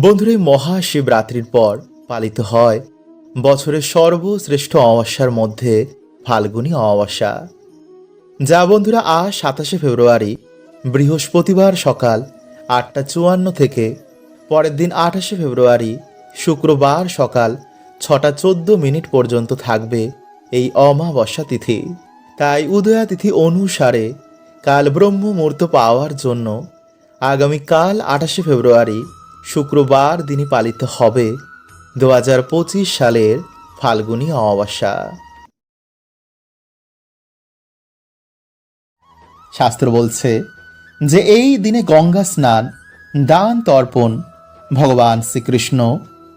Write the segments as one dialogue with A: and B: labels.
A: বন্ধুরা মহাশিবরাত্রির পর পালিত হয় বছরের সর্বশ্রেষ্ঠ অমাবস্যার মধ্যে ফাল্গুনী অমাবস্যা। যা বন্ধুরা, আজ সাতাশে ফেব্রুয়ারি, বৃহস্পতিবার সকাল আটটা চুয়ান্ন থেকে পরের দিন আঠাশে ফেব্রুয়ারি, শুক্রবার সকাল ছটা চোদ্দ মিনিট পর্যন্ত থাকবে এই অমাবস্যা তিথি। তাই উদয়া তিথি অনুসারে কাল ব্রহ্ম মুহূর্ত পাওয়ার জন্য আগামীকাল আঠাশে ফেব্রুয়ারি শুক্রবার দিনই পালিত হবে দু হাজার পঁচিশ সালের ফাল্গুনী অমাবস্যা। শাস্ত্র বলছে যে এই দিনে গঙ্গা স্নান, দান তর্পণ, ভগবান শ্রীকৃষ্ণ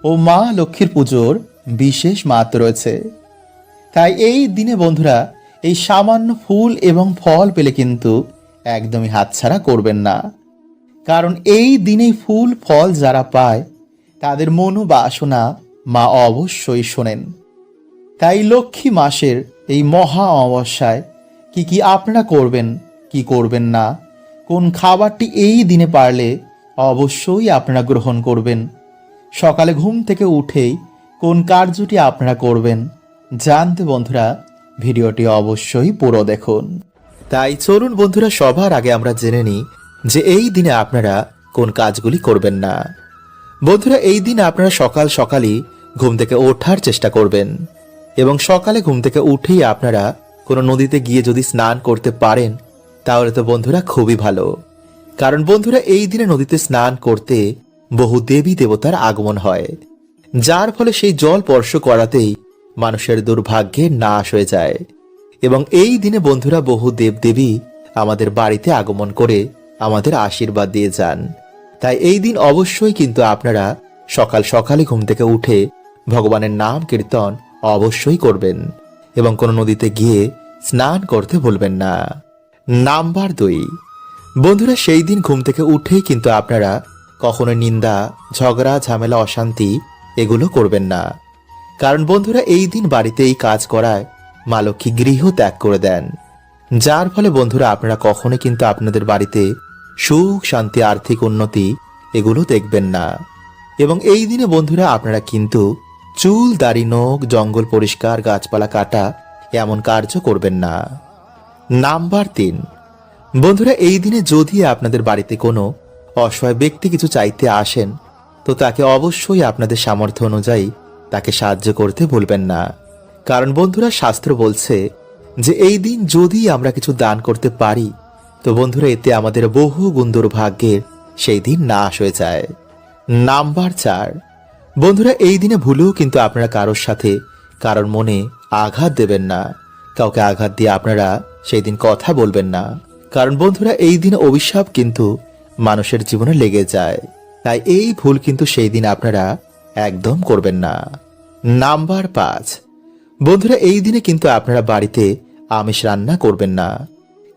A: ও মা লক্ষ্মীর পুজোর বিশেষ মাত্র রয়েছে। তাই এই দিনে বন্ধুরা, এই সামান্য ফুল এবং ফল পেলে কিন্তু একদমই হাতছাড়া করবেন না। কারণ এই দিনেই ফুল, ফল যারা পায়, তাদের মনোবাসনা মা অবশ্যই শোনেন। তাই লক্ষ্মী মাসের এই মহা অমাবস্যায় কি কি আপনারা করবেন, কি করবেন না, কোন খাবারটি এই দিনে পারলে অবশ্যই আপনারা গ্রহণ করবেন। সকালে ঘুম থেকে উঠেই কোন কার্যটি আপনারা করবেন, জানতে বন্ধুরা, ভিডিওটি অবশ্যই পুরো দেখুন। তাই চলুন বন্ধুরা, সবার আগে আমরা জেনে নিই যে এই দিনে আপনারা কোন কাজগুলি করবেন না। বন্ধুরা, এই দিন আপনারা সকাল সকালই ঘুম থেকে ওঠার চেষ্টা করবেন এবং সকালে ঘুম থেকে উঠেই আপনারা কোনো নদীতে গিয়ে যদি স্নান করতে পারেন, তাহলে তো বন্ধুরা খুবই ভালো। কারণ বন্ধুরা, এই দিনে নদীতে স্নান করতে বহু দেবী দেবতার আগমন হয়, যার ফলে সেই জল স্পর্শ করাতেই মানুষের দুর্ভাগ্যে নাশ হয়ে যায়। এবং এই দিনে বন্ধুরা বহু দেবদেবী আমাদের বাড়িতে আগমন করে আমাদের আশীর্বাদ দিয়ে যান। তাই এই দিন অবশ্যই কিন্তু আপনারা সকাল সকালে ঘুম থেকে উঠে ভগবানের নাম কীর্তন অবশ্যই করবেন এবং কোনো নদীতে গিয়ে স্নান করতে ভুলবেন না। নাম্বার দুই। বন্ধুরা, সেই দিন ঘুম থেকে উঠেই কিন্তু আপনারা কখনো নিন্দা, ঝগড়া, ঝামেলা, অশান্তি এগুলো করবেন না। কারণ বন্ধুরা, এই দিন বাড়িতে এই কাজ করায় মা লক্ষ্মী গৃহ ত্যাগ করে দেন। যার ফলে বন্ধুরা, আপনারা কখনো কিন্তু আপনাদের বাড়িতে সুখ, শান্তি, আর্থিক উন্নতি এগুলো দেখবেন না। এবং এই দিনে বন্ধুরা আপনারা কিন্তু চুল, দাড়ি, নখ, জঙ্গল পরিষ্কার, গাছপালা কাটা এমন কার্য করবেন না। নাম্বার তিন, বন্ধুরা এই দিনে যদি আপনাদের বাড়িতে কোনো অসহায় ব্যক্তি কিছু চাইতে আসেন, তো তাকে অবশ্যই আপনাদের সামর্থ্য অনুযায়ী তাকে সাহায্য করতে ভুলবেন না। কারণ বন্ধুরা শাস্ত্র বলছে যে, এই দিন যদি আমরা কিছু দান করতে পারি তো বন্ধুরা, এতে আমাদের বহু গুণ দুর্ভাগ্যের সেই দিন নাশ হয়ে যায়। নাম্বার চার। বন্ধুরা, এই দিনে ভুলেও কিন্তু আপনারা কারোর সাথে কারোর মনে আঘাত দেবেন না। কাউকে আঘাত দিয়ে আপনারা সেই দিন কথা বলবেন না। কারণ বন্ধুরা, এই দিন অভিশাপ কিন্তু মানুষের জীবনে লেগে যায়। তাই এই ভুল কিন্তু সেই দিন আপনারা একদম করবেন না। নাম্বার পাঁচ। বন্ধুরা, এই দিনে কিন্তু আপনারা বাড়িতে আমিষ রান্না করবেন না।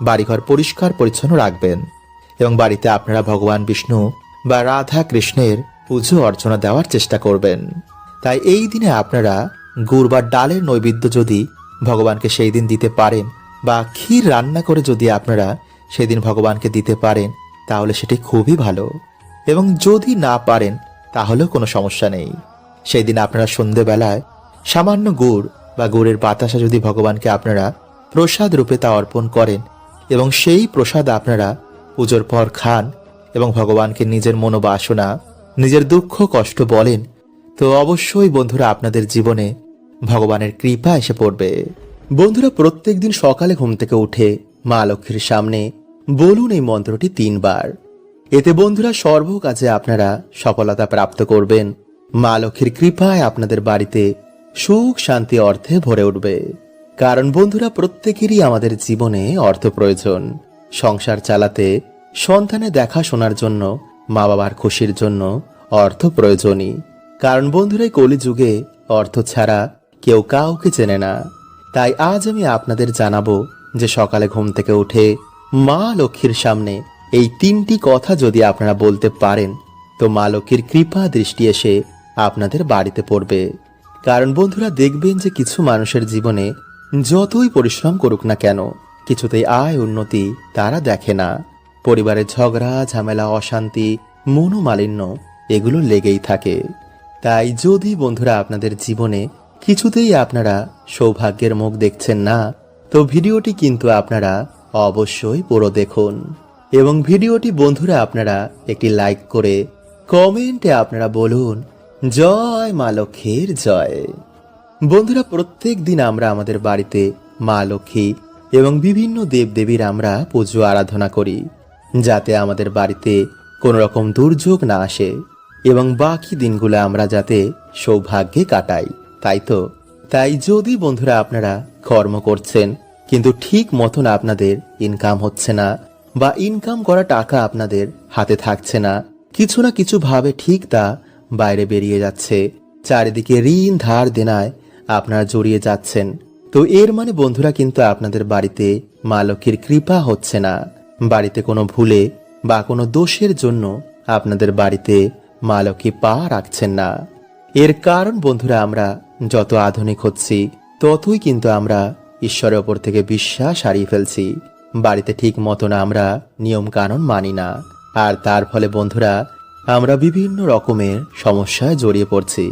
A: বাড়িঘর পরিষ্কার পরিচ্ছন্ন রাখবেন এবং বাড়িতে আপনারা ভগবান বিষ্ণু বা রাধা কৃষ্ণের পুজো অর্চনা দেওয়ার চেষ্টা করবেন। তাই এই দিনে আপনারা গুড় বা ডালের নৈবেদ্য যদি ভগবানকে সেই দিন দিতে পারেন বা ক্ষীর রান্না করে যদি আপনারা সেদিন ভগবানকে দিতে পারেন, তাহলে সেটি খুবই ভালো। এবং যদি না পারেন, তাহলেও কোনো সমস্যা নেই। সেই দিন আপনারা সন্ধেবেলায় সামান্য গুড় বা গুড়ের বাতাসা যদি ভগবানকে আপনারা প্রসাদ রূপে তা অর্পণ করেন এবং সেই প্রসাদ আপনারা পুজোর পর খান এবং ভগবানকে নিজের মনোবাসনা, নিজের দুঃখ, কষ্ট বলেন, তো অবশ্যই বন্ধুরা আপনাদের জীবনে ভগবানের কৃপা এসে পড়বে। বন্ধুরা প্রত্যেক দিন সকালে ঘুম থেকে উঠে মা লক্ষ্মীর সামনে বলুন এই মন্ত্রটি তিনবার। এতে বন্ধুরা সর্ব কাজে আপনারা সফলতা প্রাপ্ত করবেন। মা লক্ষ্মীর কৃপায় আপনাদের বাড়িতে সুখ, শান্তি, অর্থে ভরে উঠবে। কারণ বন্ধুরা প্রত্যেকেরই আমাদের জীবনে অর্থ প্রয়োজন। সংসার চালাতে সন্তানের দেখাশোনার জন্য মা বাবার খুশির জন্য অর্থ প্রয়োজনই। কারণ বন্ধুরা কলিযুগে অর্থ ছাড়া কেউ কাউকে চেনে না। তাই আজ আমি আপনাদের জানাব যে সকালে ঘুম থেকে উঠে মা লক্ষ্মীর সামনে এই তিনটি কথা যদি আপনারা বলতে পারেন, তো মা লক্ষ্মীর কৃপা দৃষ্টি এসে আপনাদের বাড়িতে পড়বে। কারণ বন্ধুরা দেখবেন যে কিছু মানুষের জীবনে যতই পরিশ্রম করুক না কেন, কিছুতেই আয় উন্নতি তারা দেখে না। পরিবারের ঝগড়া, ঝামেলা, অশান্তি, মনোমালিন্য, এগুলো লেগেই থাকে। তাই যদি বন্ধুরা আপনাদের জীবনে কিছুতেই আপনারা সৌভাগ্যের মুখ দেখছেন না, তো ভিডিওটি কিন্তু আপনারা অবশ্যই পুরো দেখুন। এবং ভিডিওটি বন্ধুরা আপনারা একটি লাইক করে কমেন্টে আপনারা বলুন, জয় মা লক্ষ্মীর জয়। বন্ধুরা, প্রত্যেক দিন আমরা আমাদের বাড়িতে মা লক্ষ্মী এবং বিভিন্ন দেবদেবীর আমরা পুজো আরাধনা করি, যাতে আমাদের বাড়িতে কোনো রকম দুর্যোগ না আসে এবং বাকি দিনগুলো আমরা যাতে সৌভাগ্যে কাটাই, তাই তো? তাই যদি বন্ধুরা আপনারা কর্ম করছেন, কিন্তু ঠিক মতন আপনাদের ইনকাম হচ্ছে না বা ইনকাম করা টাকা আপনাদের হাতে থাকছে না, কিছু না কিছু ভাবে ঠিক তা বাইরে বেরিয়ে যাচ্ছে, চারিদিকে ঋণ, ধার দেনায় আপনারা জড়িয়ে যাচ্ছেন। তো এর মানে বন্ধুরা কিন্তু আপনাদের বাড়িতে মা লক্ষ্মীর কৃপা হচ্ছে না। বাড়িতে কোনো ভুলে বা কোনো দোষের জন্য আপনাদের বাড়িতে মা লক্ষ্মী পা রাখছেন না। এর কারণ বন্ধুরা আমরা যত আধুনিক হচ্ছি, ততই কিন্তু আমরা ঈশ্বরের ওপর থেকে বিশ্বাস হারিয়ে ফেলছি। বাড়িতে ঠিক মতন আমরা নিয়ম কানুন মানি না। আর তার ফলে বন্ধুরা আমরা বিভিন্ন রকমের সমস্যায় জড়িয়ে পড়ছি।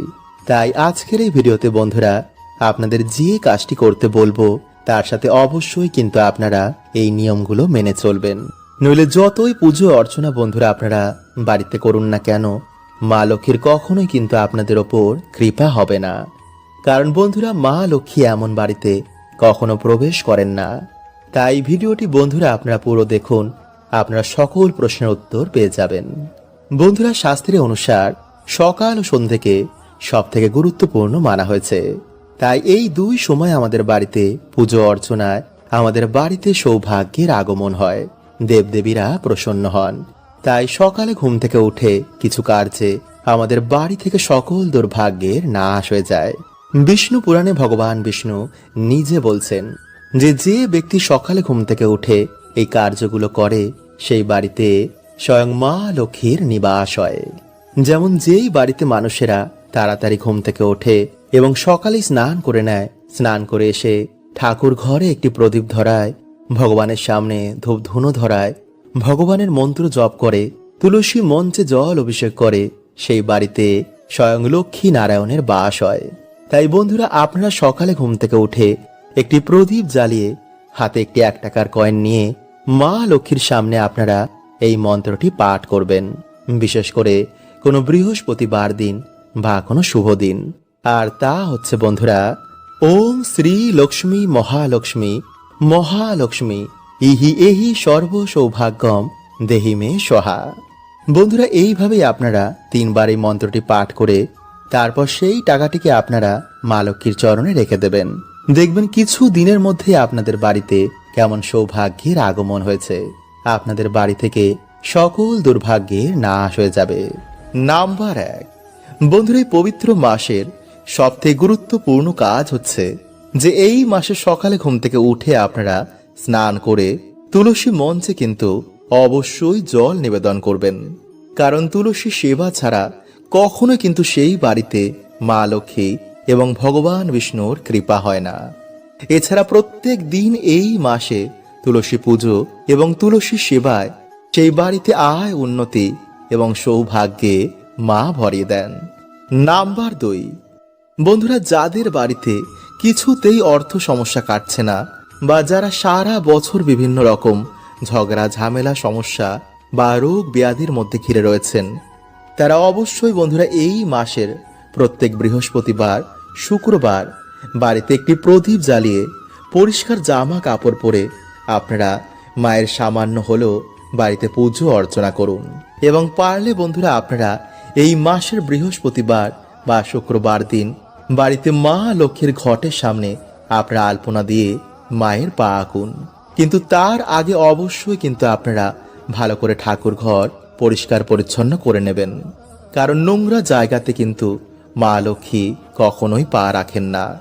A: তাই আজকের এই ভিডিওতে বন্ধুরা, আপনাদের যে কাজটি করতে বলব, তার সাথে অবশ্যই কিন্তু আপনারা এই নিয়মগুলো মেনে চলবেন। নইলে যতই পুজো অর্চনা বন্ধুরা আপনারা বাড়িতে করুন না কেন, মা লক্ষ্মীর কখনোই কিন্তু আপনাদের ওপর কৃপা হবে না। কারণ বন্ধুরা, মা লক্ষ্মী এমন বাড়িতে কখনো প্রবেশ করেন না। তাই ভিডিওটি বন্ধুরা আপনারা পুরো দেখুন, আপনারা সকল প্রশ্নের উত্তর পেয়ে যাবেন। বন্ধুরা শাস্ত্রের অনুসার সকাল ও সন্ধ্যেকে সব থেকে গুরুত্বপূর্ণ মানা হয়েছে। তাই এই দুই সময় আমাদের বাড়িতে পুজো অর্চনায় আমাদের বাড়িতে সৌভাগ্যের আগমন হয়। দেবদেবীরা প্রসন্ন হন। তাই সকালে ঘুম থেকে উঠে কিছু কার্যে আমাদের বাড়ি থেকে সকল দুর্ভাগ্যের নাশ হয়ে যায়। বিষ্ণু পুরাণে ভগবান বিষ্ণু নিজে বলছেন যে যে ব্যক্তি সকালে ঘুম থেকে উঠে এই কার্যগুলো করে, সেই বাড়িতে স্বয়ং মা লক্ষ্মীর নিবাস হয়। যেমন যেই বাড়িতে মানুষেরা তাড়াতাড়ি ঘুম থেকে ওঠে এবং সকালে স্নান করে নেয়। স্নান করে এসে ঠাকুর ঘরে একটি প্রদীপ ধরায়, ভগবানের সামনে ধূপ ধুনো ধরায়, ভগবানের মন্ত্র জপ করে, তুলসী মঞ্চে জল অভিষেক করে, সেই বাড়িতে স্বয়ং লক্ষ্মী নারায়ণের বাস হয়। তাই বন্ধুরা, আপনারা সকালে ঘুম থেকে উঠে একটি প্রদীপ জ্বালিয়ে, হাতে একটি এক টাকার কয়েন নিয়ে মা লক্ষ্মীর সামনে আপনারা এই মন্ত্রটি পাঠ করবেন। বিশেষ করে কোনো বৃহস্পতিবার দিন বা কোনো শুভ দিন। আর তা হচ্ছে, বন্ধুরা, ওম শ্রী লক্ষ্মী মহালক্ষ্মী মহালক্ষ্মী, ইহি এহি সর্ব সৌভাগ্যম দেহি মে সহা। বন্ধুরা, এইভাবেই আপনারা তিনবার এই মন্ত্রটি পাঠ করে তারপর সেই টাকাটিকে আপনারা মা লক্ষ্মীর চরণে রেখে দেবেন। দেখবেন কিছু দিনের মধ্যে আপনাদের বাড়িতে কেমন সৌভাগ্যের আগমন হয়েছে। আপনাদের বাড়ি থেকে সকল দুর্ভাগ্যের নাশ হয়ে যাবে। নাম্বার এক। বন্ধুরা, এই পবিত্র মাসের সবথেকে গুরুত্বপূর্ণ কাজ হচ্ছে যে এই মাসে সকালে ঘুম থেকে উঠে আপনারা স্নান করে তুলসী মঞ্চে কিন্তু অবশ্যই জল নিবেদন করবেন। কারণ তুলসী সেবা ছাড়া কখনো কিন্তু সেই বাড়িতে মা লক্ষ্মী এবং ভগবান বিষ্ণুর কৃপা হয় না। এছাড়া প্রত্যেক দিন এই মাসে তুলসী পুজো এবং তুলসী সেবায় সেই বাড়িতে আয়, উন্নতি এবং সৌভাগ্যে মা ভরিয়ে দেন। নাম্বার দুই। বন্ধুরা, যাদের বাড়িতে কিছুতেই অর্থ সমস্যা কাটছে না বা যারা সারা বছর বিভিন্ন রকম ঝগড়া, ঝামেলা, সমস্যা বা রোগ ব্যাধির মধ্যে ঘিরে রয়েছেন, তারা অবশ্যই বন্ধুরা এই মাসের প্রত্যেক বৃহস্পতিবার, শুক্রবার বাড়িতে একটি প্রদীপ জ্বালিয়ে পরিষ্কার জামা কাপড় পরে আপনারা মায়ের সামান্য হলেও বাড়িতে পুজো অর্চনা করুন। এবং পারলে বন্ধুরা আপনারা এই মাসের বৃহস্পতিবার বা শুক্রবার দিন বাড়িতে মা লক্ষ্মীর ঘটের সামনে আপনারা আলপনা দিয়ে মায়ের পা আঁকুন। কিন্তু তার আগে অবশ্যই কিন্তু আপনারা ভালো করে ঠাকুর ঘর পরিষ্কার পরিচ্ছন্ন করে নেবেন। কারণ নোংরা জায়গাতে কিন্তু মা লক্ষ্মী কখনোই পা রাখেন না।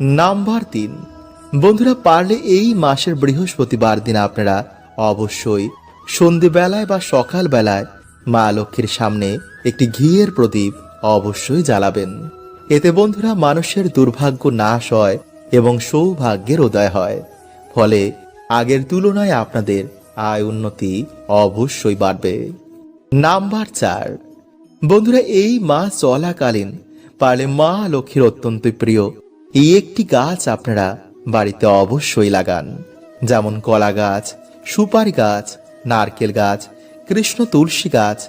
A: নাম্বার তিন। বন্ধুরা, পারলে এই মাসের বৃহস্পতিবার দিন আপনারা অবশ্যই সন্ধেবেলায় বা সকালবেলায় মা লক্ষ্মীর সামনে একটি ঘিয়ের প্রদীপ অবশ্যই জ্বালাবেন। এতে বন্ধুরা মানুষের দুর্ভাগ্য নাশ হয় এবং সৌভাগ্যের উদয় হয়। ফলে আগের তুলনায় আপনাদের আয় উন্নতি অবশ্যই বাড়বে। নাম্বার চার। বন্ধুরা, এই মাস চলাকালীন পারলে মা লক্ষ্মীর অত্যন্ত প্রিয়। এই একটি গাছ আপনারা বাড়িতে অবশ্যই লাগান। যেমন কলা গাছ, সুপারি গাছ, নারকেল গাছ, কৃষ্ণ তুলসী গাছ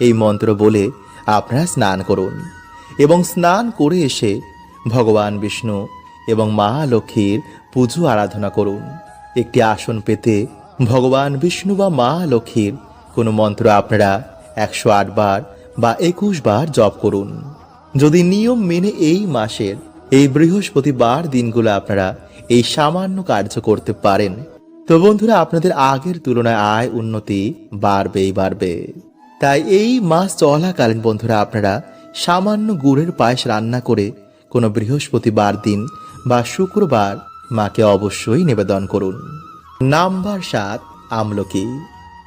A: এই মন্ত্র বলে আপনারা স্নান করুন এবং স্নান করে এসে ভগবান বিষ্ণু এবং মা লক্ষ্মীর পুজো আরাধনা করুন। একটি আসন পেতে ভগবান বিষ্ণু বা মা লক্ষ্মীর কোনো মন্ত্র আপনারা একশো আট বার বা একুশ বার জপ করুন। যদি নিয়ম মেনে এই মাসের, এই বৃহস্পতিবার দিনগুলো আপনারা এই সামান্য কার্য করতে পারেন। তো বন্ধুরা, আপনাদের আগের তুলনায় আয় উন্নতি বাড়বেই বাড়বে। তাই এই মাস চলাকালীন বন্ধুরা আপনারা সামান্য গুড়ের পায়েস রান্না করে কোনো বৃহস্পতিবার দিন বা শুক্রবার মাকে অবশ্যই নিবেদন করুন। নাম্বার সাত, আমলকি।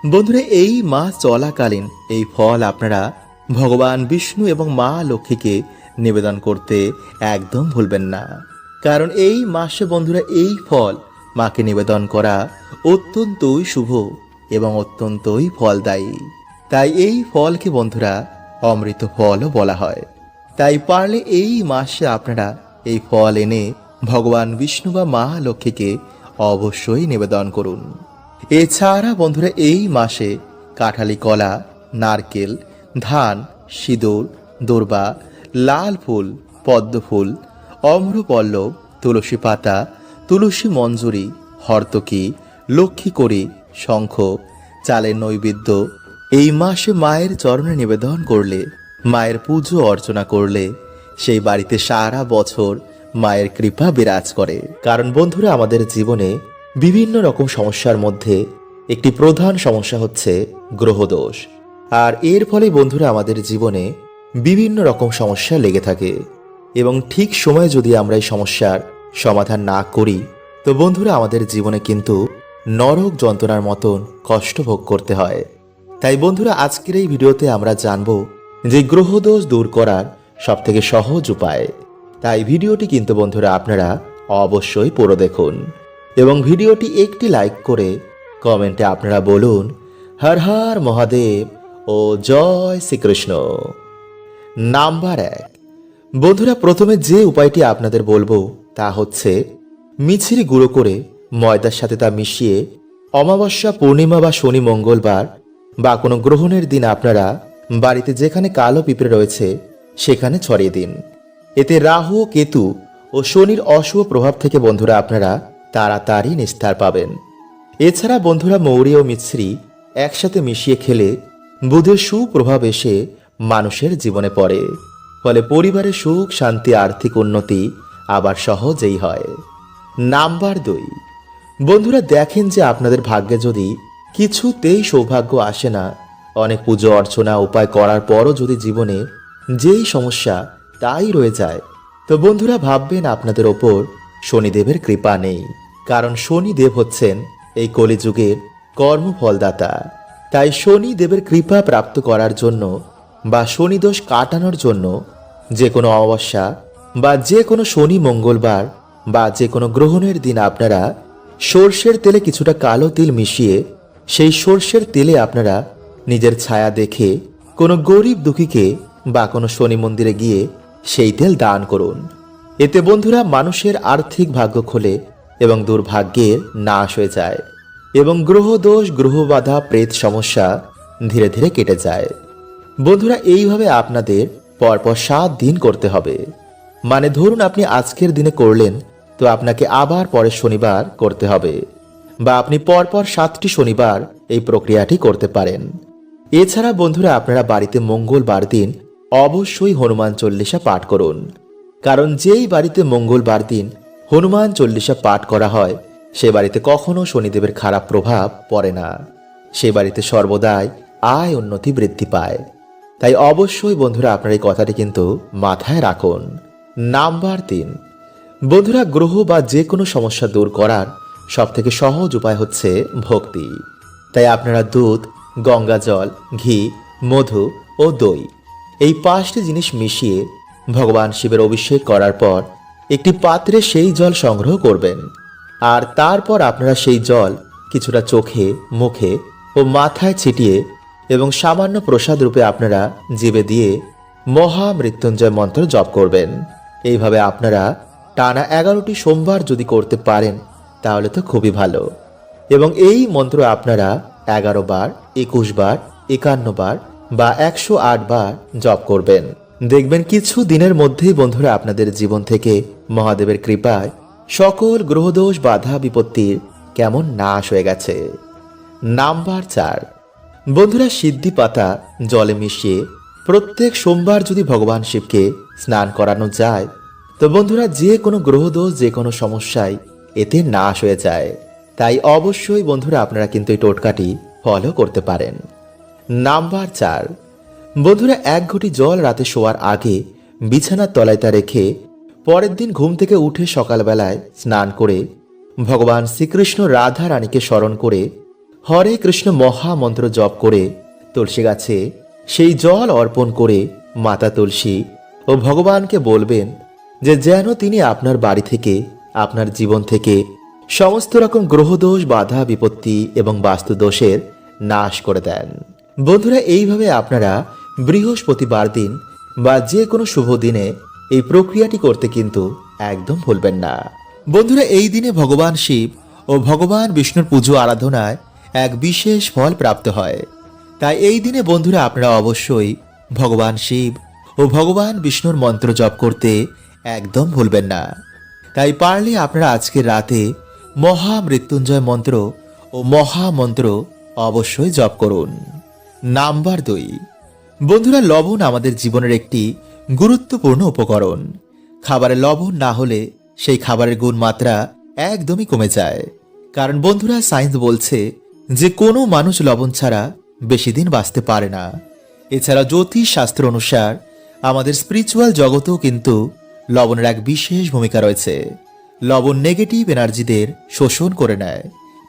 A: বন্ধুরা, এই মাস চলাকালীন এই ফল আপনারা ভগবান বিষ্ণু এবং মা লক্ষ্মীকে নিবেদন করতে একদম ভুলবেন না। কারণ এই মাসে বন্ধুরা এই ফল মাকে নিবেদন করা অত্যন্তই শুভ এবং অত্যন্তই ফলদায়ী। তাই এই ফলকে বন্ধুরা অমৃত ফলও বলা হয়। তাই পারলে এই মাসে আপনারা এই ফল এনে ভগবান বিষ্ণু বা মা লক্ষ্মীকে অবশ্যই নিবেদন করুন। এছাড়া বন্ধুরা এই মাসে কাঁঠালি কলা, নারকেল, ধান, সিঁদুর, দোরবা, লাল ফুল, পদ্ম ফুল, অম্রপল্লব, তুলসী পাতা, তুলসী মঞ্জুরি, হর্তকি, লক্ষ্মী করি শঙ্খ, চালের নৈবেদ্য এই মাসে মায়ের চরণে নিবেদন করলে, মায়ের পুজো অর্চনা করলে, সেই বাড়িতে সারা বছর মায়ের কৃপা বিরাজ করে। কারণ বন্ধুরা, আমাদের জীবনে বিভিন্ন রকম সমস্যার মধ্যে একটি প্রধান সমস্যা হচ্ছে গ্রহদোষ। আর এর ফলে বন্ধুরা, আমাদের জীবনে বিভিন্ন রকম সমস্যা লেগে থাকে। এবং ঠিক সময়ে যদি আমরা এই সমস্যার সমাধান না করি, তো বন্ধুরা, আমাদের জীবনে কিন্তু নরক যন্ত্রণার মতন কষ্ট ভোগ করতে হয়। তাই বন্ধুরা, আজকের এই ভিডিওতে আমরা জানব যে গ্রহদোষ দূর করার সবথেকে সহজ উপায়। তাই ভিডিওটি কিন্তু বন্ধুরা, আপনারা অবশ্যই পুরো দেখুন এবং ভিডিওটি একটি লাইক করে কমেন্টে আপনারা বলুন, হর হর মহাদেব ও জয় শ্রীকৃষ্ণ। নাম্বার এক। বন্ধুরা, প্রথমে যে উপায়টি আপনাদের বলব তা হচ্ছে, মিছিরি গুঁড়ো করে ময়দার সাথে তা মিশিয়ে অমাবস্যা, পূর্ণিমা বা শনি মঙ্গলবার বা কোনো গ্রহণের দিন আপনারা বাড়িতে যেখানে কালো পিঁপড়ে রয়েছে, সেখানে ছড়িয়ে দিন। এতে রাহু, কেতু ও শনির অশুভ প্রভাব থেকে বন্ধুরা আপনারা তাড়াতাড়ি নিস্তার পাবেন। এছাড়া বন্ধুরা মৌরি ও মিছরি একসাথে মিশিয়ে খেলে বুধের সুপ্রভাব এসে মানুষের জীবনে পড়ে। ফলে পরিবারের সুখ, শান্তি, আর্থিক উন্নতি আবার সহজেই হয়। নাম্বার দুই। বন্ধুরা দেখেন যে আপনাদের ভাগ্যে যদি কিছুতেই সৌভাগ্য আসে না। অনেক পুজো, অর্চনা, উপায় করার পরও যদি জীবনে যেই সমস্যা, তাই রয়ে যায়। তো বন্ধুরা, ভাববেন আপনাদের ওপর শনিদেবের কৃপা নেই। কারণ শনিদেব হচ্ছেন এই কলিযুগের কর্মফলদাতা। তাই শনি দেবের কৃপা প্রাপ্ত করার জন্য বা শনিদোষ কাটানোর জন্য যে কোনো অমাবস্যা বা যে কোনো শনি মঙ্গলবার বা যে কোনো গ্রহণের দিন আপনারা সর্ষের তেলে কিছুটা কালো তিল মিশিয়ে সেই সর্ষের তেলে আপনারা নিজের ছায়া দেখে কোনো গরিব দুঃখীকে বা কোনো শনি মন্দিরে গিয়ে সেই তেল দান করুন। এতে বন্ধুরা মানুষের আর্থিক ভাগ্য খোলে এবং দুর্ভাগ্যের নাশ হয়ে যায় এবং গ্রহদোষ গ্রহবাধা প্রেত সমস্যা ধীরে ধীরে কেটে যায়। বন্ধুরা, এইভাবে আপনাদের পরপর সাত দিন করতে হবে। মানে ধরুন আপনি আজকের দিনে করলেন, তো আপনাকে আবার পরের শনিবার করতে হবে। বা আপনি পরপর সাতটি শনিবার এই প্রক্রিয়াটি করতে পারেন। এছাড়া বন্ধুরা আপনারা বাড়িতে মঙ্গলবার দিন অবশ্যই হনুমান চল্লিশা পাঠ করুন। কারণ যেই বাড়িতে মঙ্গলবার দিন হনুমান চল্লিশা পাঠ করা হয়, সে বাড়িতে কখনো শনিদেবের খারাপ প্রভাব পড়ে না। সে বাড়িতে সর্বদাই আয় উন্নতি বৃদ্ধি পায়। তাই অবশ্যই বন্ধুরা আপনার এই কথাটি কিন্তু মাথায় রাখুন। নাম্বার তিন। বন্ধুরা, গ্রহ বা যে কোনো সমস্যা দূর করার সব থেকে সহজ উপায় হচ্ছে ভক্তি। তাই আপনারা দুধ, গঙ্গা জল, ঘি, মধু ও দই এই পাঁচটি জিনিস মিশিয়ে ভগবান শিবের অভিষেক করার পর একটি পাত্রে সেই জল সংগ্রহ করবেন। আর তারপর আপনারা সেই জল কিছুটা চোখে, মুখে ও মাথায় ছিটিয়ে এবং সামান্য প্রসাদ রূপে আপনারা জিবে দিয়ে মহা মৃত্যুঞ্জয় মন্ত্র জপ করবেন। এইভাবে আপনারা টানা এগারোটি সোমবার যদি করতে পারেন তাহলে তো খুবই ভালো। এবং এই মন্ত্র আপনারা এগারো বার, একুশ বার, একান্ন বার বা একশো আট বার জপ করবেন। দেখবেন কিছু দিনের মধ্যেই বন্ধুরা আপনাদের জীবন থেকে মহাদেবের কৃপায় সকল গ্রহদোষ, বাধা বিপত্তির কেমন নাশ হয়ে গেছে। নাম্বার চার। বন্ধুরা সিদ্ধি পাতা জলে মিশিয়ে প্রত্যেক সোমবার যদি ভগবান শিবকে স্নান করানো যায়, তো বন্ধুরা যে কোনো গ্রহদোষ, যে কোনো সমস্যায় এতে নাশ হয়ে যায়। তাই অবশ্যই বন্ধুরা আপনারা কিন্তু এই টোটকাটি ফলো করতে পারেন। নাম্বার চার। বন্ধুরা এক ঘটি জল রাতে শোয়ার আগে বিছানার তলায় তা রেখে পরের দিন ঘুম থেকে উঠে সকালবেলায় স্নান করে ভগবান শ্রীকৃষ্ণ রাধা রানীকে স্মরণ করে হরে কৃষ্ণ মহামন্ত্র জপ করে তুলসী গাছে সেই জল অর্পণ করে মাতা তুলসী ও ভগবানকে বলবেন যে যেন তিনি আপনার বাড়ি থেকে আপনার জীবন থেকে সমস্ত রকম গ্রহদোষ, বাধা, বিপত্তি এবং বাস্তুদোষের নাশ করে দেন। বন্ধুরা, এইভাবে আপনারা বৃহস্পতিবার দিন বা যে কোনো শুভ দিনে এই প্রক্রিয়াটি করতে কিন্তু একদম ভুলবেন না। বন্ধুরা, এই দিনে ভগবান শিব ও ভগবান বিষ্ণুর পুজো আরাধনায় এক বিশেষ ফল প্রাপ্ত হয়। তাই এই দিনে বন্ধুরা, আপনারা অবশ্যই ভগবান শিব ও ভগবান বিষ্ণুর মন্ত্র জপ করতে একদম ভুলবেন না। তাই পারলে আপনারা আজকে রাতে মহামৃত্যুঞ্জয় মন্ত্র ও মহামন্ত্র অবশ্যই জপ করুন। নাম্বার দুই। বন্ধুরা, লবণ আমাদের জীবনের একটি গুরুত্বপূর্ণ উপকরণ। খাবারে লবণ না হলে সেই খাবারের গুণমাত্রা একদমই কমে যায়। কারণ বন্ধুরা, সায়েন্স বলছে যে কোনো মানুষ লবণ ছাড়া বেশি দিন বাঁচতে পারে না। এছাড়া জ্যোতিষ শাস্ত্র অনুসার আমাদের স্পিরিচুয়াল জগতেও কিন্তু লবণের এক বিশেষ ভূমিকা রয়েছে। লবণ নেগেটিভ এনার্জিদের শোষণ করে নেয়।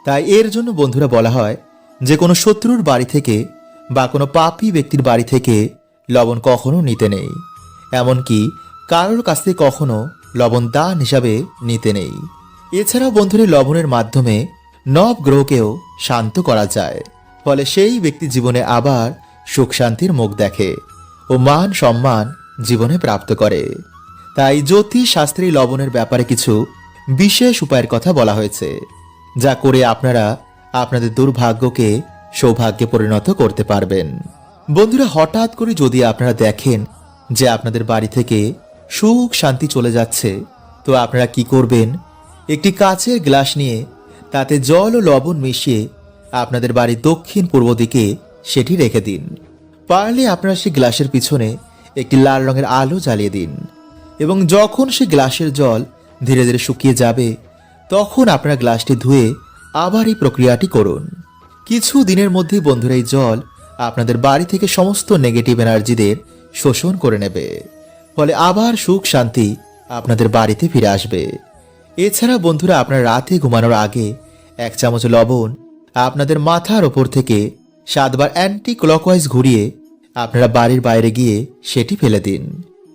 A: তাই এর জন্য বন্ধুরা বলা হয়, যে কোনো শত্রুর বাড়ি থেকে বা কোনো পাপী ব্যক্তির বাড়ি থেকে লবণ কখনো নিতে নেই। এমনকি কারোর কাছ থেকে কখনো লবণ দান হিসাবে নিতে নেই। এছাড়াও বন্ধুরা লবণের মাধ্যমে নব গ্রহকেও শান্ত করা যায়। ফলে সেই ব্যক্তি জীবনে আবার সুখ শান্তির মুখ দেখে ও মান সম্মান জীবনে প্রাপ্ত করে। তাই জ্যোতিষ শাস্ত্রী লবণের ব্যাপারে কিছু বিশেষ উপায়ের কথা বলা হয়েছে, যা করে আপনারা আপনাদের দুর্ভাগ্যকে সৌভাগ্যে পরিণত করতে পারবেন। বন্ধুরা, হঠাৎ করে যদি আপনারা দেখেন যে আপনাদের বাড়ি থেকে সুখ শান্তি চলে যাচ্ছে, তো আপনারা কি করবেন? একটি কাচের গ্লাস নিয়ে তাতে জল ও লবণ মিশিয়ে আপনাদের বাড়ির দক্ষিণ পূর্ব দিকে সেটি রেখে দিন। পারলে আপনারা সেই গ্লাসের পিছনে একটি লাল রঙের আলো জ্বালিয়ে দিন। এবং যখন সে গ্লাসের জল ধীরে ধীরে শুকিয়ে যাবে, তখন আপনারা গ্লাসটি ধুয়ে আবার এই প্রক্রিয়াটি করুন। কিছু দিনের মধ্যেই বন্ধুরা এই জল আপনাদের বাড়ি থেকে সমস্ত নেগেটিভ এনার্জিদের শোষণ করে নেবে। ফলে আবার সুখ শান্তি আপনাদের বাড়িতে ফিরে আসবে। এছাড়া বন্ধুরা আপনার রাতে ঘুমানোর আগে এক চামচ লবণ আপনাদের মাথার ওপর থেকে সাতবার অ্যান্টি ক্লকওয়াইজ ঘুরিয়ে আপনারা বাড়ির বাইরে গিয়ে সেটি ফেলে দিন।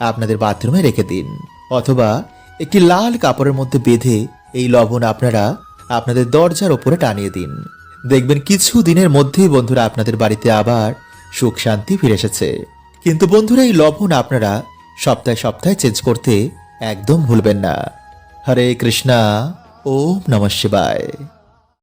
A: আপনাদের বাথরুমে রেখে দিন। অথবা একটি লাল কাপড়ের মধ্যে বেঁধে এই লবণ আপনারা আপনাদের দরজার ওপরে টানিয়ে দিন। দেখবেন কিছু দিনের মধ্যেই বন্ধুরা আপনাদের বাড়িতে আবার সুখ শান্তি ফিরে এসেছে। কিন্তু বন্ধুরা, এই লবণ আপনারা সপ্তাহে সপ্তাহে চেঞ্জ করতে একদম ভুলবেন না। হরে কৃষ্ণা, ওম নমঃ শিবায়।